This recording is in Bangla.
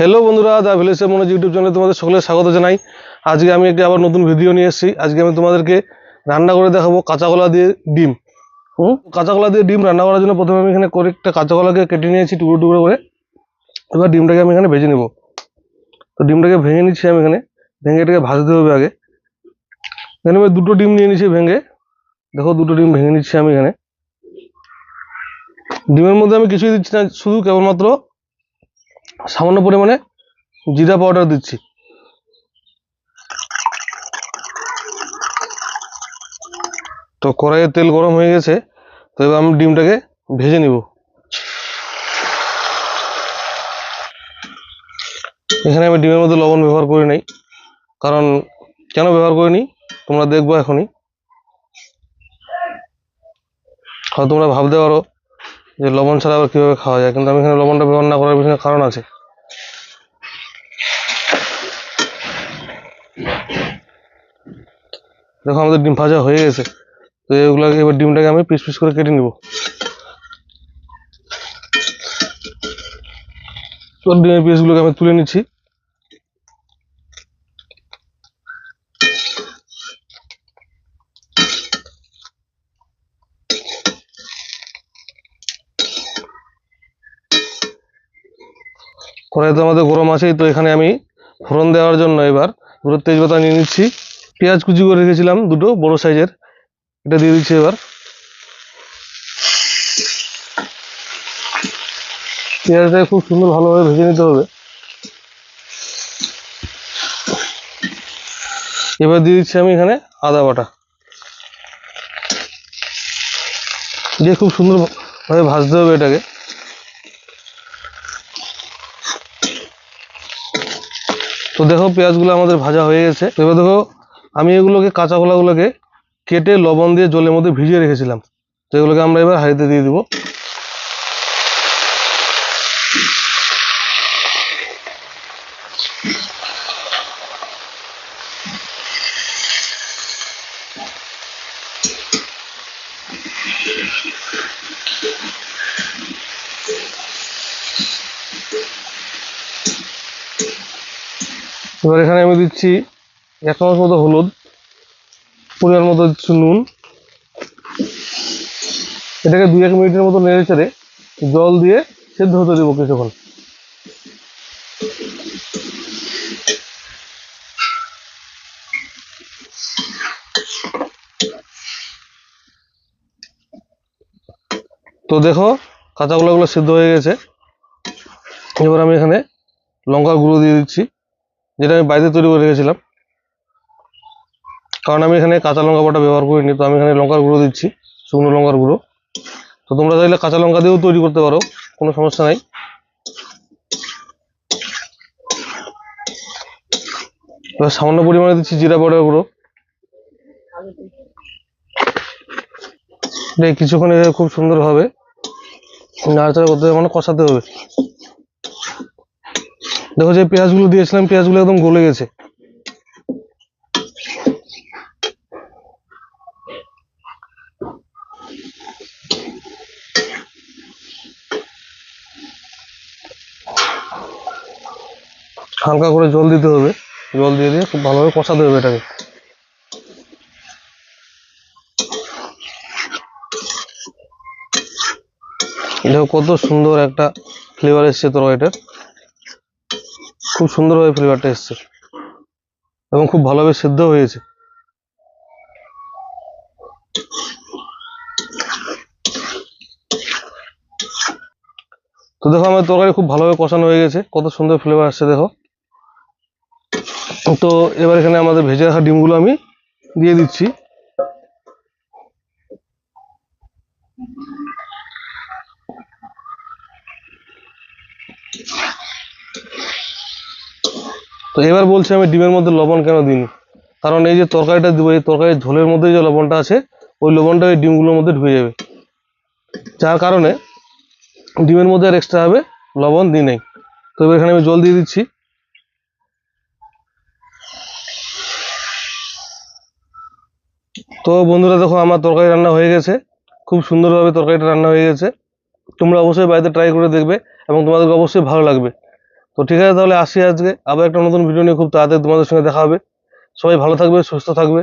হ্যালো বন্ধুরা দা ভিলেজের মনোজ ইউটিউব চ্যানেলে তোমাদের সকলের স্বাগত জানাই। আজকে আমি একটি আবার নতুন ভিডিও নিয়ে এসেছি। আজকে আমি তোমাদেরকে রান্না করে দেখাবো কাঁচা কলা দিয়ে ডিম। হুম? কাঁচা কলা দিয়ে ডিম রান্না করার জন্য প্রথমে আমি এখানে কয়েকটা কাঁচা কলাকে কেটে নিয়েছি টুকরো টুকরো করে। এবার ডিমটাকে আমি এখানে ভেজে নেব। তো ডিমটাকে ভেঙে নিচ্ছি আমি এখানে। ভেঙে এটাকে ভাজতে হবে আগে। এখানে আমি দুটো ডিম নিয়ে নিচ্ছি ভেঙে। দেখো দুটো ডিম ভেঙে নিচ্ছি আমি এখানে। ডিমের মধ্যে আমি কিছুই দিচ্ছি না শুধু কেবলমাত্র সামান্য পরিমাণে জিরা পাউডার দিচ্ছি। তো কড়াইয়ে তেল গরম হয়ে গেছে, তো এবার আমি ডিমটাকে ভেজে নিব। এখানে আমি ডিমের মধ্যে লবণ ব্যবহার করি নাই, কারণ কেন ব্যবহার করিনি, তোমরা দেখব এখনই। হয়তো তোমরা ভাবতে পারো যে লবণ ছাড়া আবার কীভাবে খাওয়া যায়, কিন্তু আমি এখানে লবণটা ব্যবহার না করার পিছনে কারণ আছে। দেখো আমাদের ডিম ভাজা হয়ে গেছে। তো এগুলোকে এবার ডিমটাকে আমি পিস পিস করে কেটে নিব। তো ডিমের পিসগুলোকে আমি তুলে নিচ্ছি। কড়াই তো আমাদের গরম আছেই, তো এখানে আমি ফোড়ন দেওয়ার জন্য এবার দুটো তেজপাতা নিয়ে নিচ্ছি। পেঁয়াজ কুচি করে রেখেছিলাম দুটো, বড় সাইজের। এটা দিয়ে দিচ্ছি এবার। পেঁয়াজটাকে খুব সুন্দর ভালোভাবে ভেজে নিতে হবে। এবার দিয়ে দিচ্ছি আমি এখানে আদা বাটা। দিয়ে খুব সুন্দরভাবে ভাজতে হবে এটাকে। তো দেখো পেঁয়াজগুলো আমাদের ভাজা হয়ে গেছে। এবার দেখো আমি এগুলোকে, কাঁচা কলাগুলোকে কেটে লবণ দিয়ে জলের মধ্যে ভিজিয়ে রেখেছিলাম। তো এগুলোকে আমরা এবার হাঁড়িতে দিয়ে দিব। এবার এখানে আমি দিচ্ছি এক চামচ মতো হলুদ, পরিমাণ মতো দিচ্ছি নুন। এটাকে দুই এক মিনিটের মতো নেড়ে চেড়ে জল দিয়ে সেদ্ধ হতে দেবো কিছুক্ষণ। তো দেখো কাঁচা কলাগুলো সেদ্ধ হয়ে গেছে। এবার আমি এখানে লঙ্কার গুঁড়ো দিয়ে দিচ্ছি, যেটা আমি বাড়িতে তৈরি করে রেখেছিলাম। কারণ আমি এখানে কাঁচা লঙ্কা বাটা ব্যবহার করিনি, তো আমি এখানে লঙ্কার গুঁড়ো দিচ্ছি, শুকনো লঙ্কার গুঁড়ো। তো তোমরা চাইলে কাঁচা লঙ্কা দিয়েও তৈরি করতে পারো, কোনো সমস্যা নাই। এবার সামান্য পরিমাণে দিচ্ছি জিরা পাউডার গুঁড়ো। কিছুক্ষণ খুব সুন্দরভাবে নাড়াচাড়া করতে হবে মানে কষাতে হবে। দেখো যে পেঁয়াজগুলো দিয়েছিলাম, পেঁয়াজগুলো একদম গলে গেছে। হালকা করে জল দিতে হবে। জল দিয়ে দিয়ে খুব ভালোভাবে কষাতে হবে এটাকে। দেখো কত সুন্দর একটা ফ্লেভার এসছে তোর তরকারিটার খুব সুন্দরভাবে ফ্লেভারটা এসছে। এবং খুব ভালোভাবে সেদ্ধ হয়েছে। তো দেখো আমার তরকারি খুব ভালোভাবে কষানো হয়ে গেছে। কত সুন্দর ফ্লেভার আসছে দেখো। তো এবার এখানে আমাদের ভেজে রাখা ডিমগুলো আমি দিয়ে দিচ্ছি। তো এবার বলছি আমি ডিমের মধ্যে লবণ কেন দিইনি? কারণ এই যে তরকারিটা দিব, এই তরকারির ঝোলের মধ্যে যে লবণটা আছে, ওই লবণটা ওই ডিমগুলোর মধ্যে ঢুকে যাবে। যার কারণে ডিমের মধ্যে আর এক্সট্রা হবে লবণ দিই নাই। তো এবার এখানে আমি জল দিয়ে দিচ্ছি। তো বন্ধুরা দেখো, আমার তরকারি রান্না হয়ে গেছে। খুব সুন্দরভাবে তরকারিটা রান্না হয়ে গেছে। তোমরা অবশ্যই বাড়িতে ট্রাই করে দেখবে এবং তোমাদেরকে অবশ্যই ভালো লাগবে। তো ঠিক আছে, তাহলে আসি আজকে। আবার একটা নতুন ভিডিও নিয়ে খুব তাড়াতাড়ি তোমাদের সঙ্গে দেখা হবে। সবাই ভালো থাকবে, সুস্থ থাকবে।